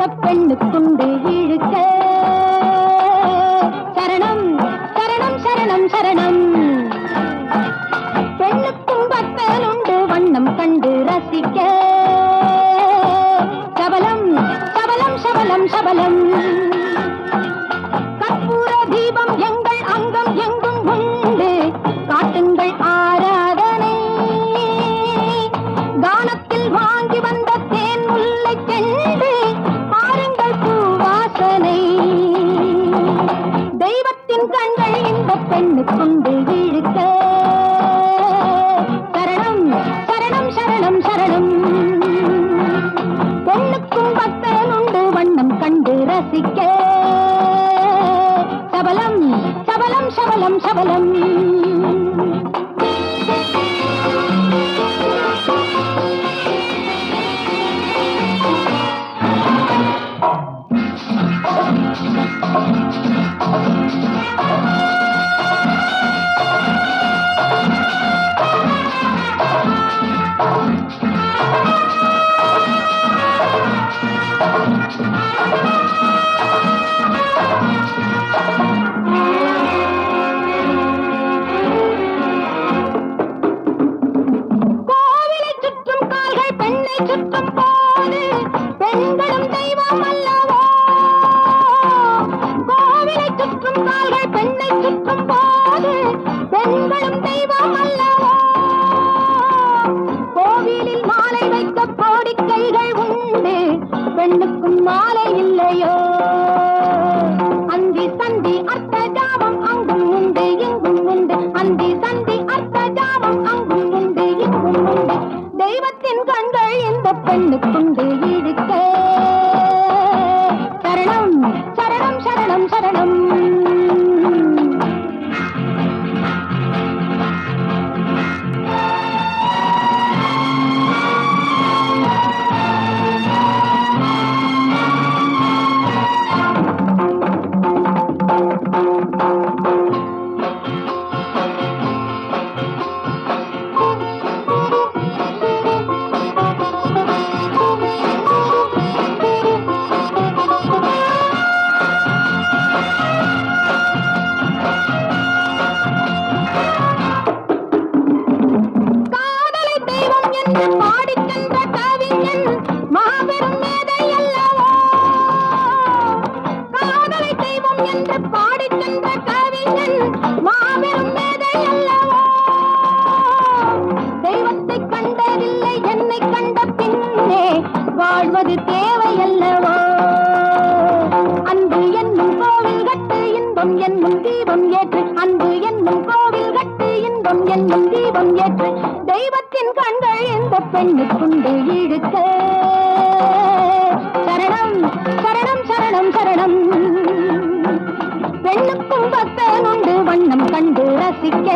இந்த பெண்ணுக்குண்டு இழுக்க. சரணம் சரணம் சரணம் சரணம். பெண்ணுக்கும் பத்தல் வண்ணம் கண்டு ரசிக்க. சபலம் சபலம் சபலம் சபலம். சபலம் சபலம் சபலம் சபலம். பெண்ணுக்கும் மாலை இல்லையோ? அந்தி சந்தி அர்த்த ஜாமம் அங்கும் உண்டு எங்கும் உண்டு. அந்தி சந்தி அர்த்த ஜாமம் அங்கும் உண்டு எங்கும் உண்டு. தெய்வத்தின் கண்கள் இந்த பெண்ணுக்கு வாழ்வது தேவையல்லவோ? அன்பு என்னும் கோவில் கட்டு இன்பம் என்னும் தீபம் ஏற்று அன்பு என்னும் கோவில் கட்டு இன்பம் என்னும் தீபம் ஏற்று தெய்வத்தின் கண்கள் இந்த பெண்ணுக்குண்டு இழுக்க. சரணம் சரணம் சரணம் சரணம். பெண்ணுக்கும் பக்தன் உண்டு வண்ணம் கண்டு ரசிக்க.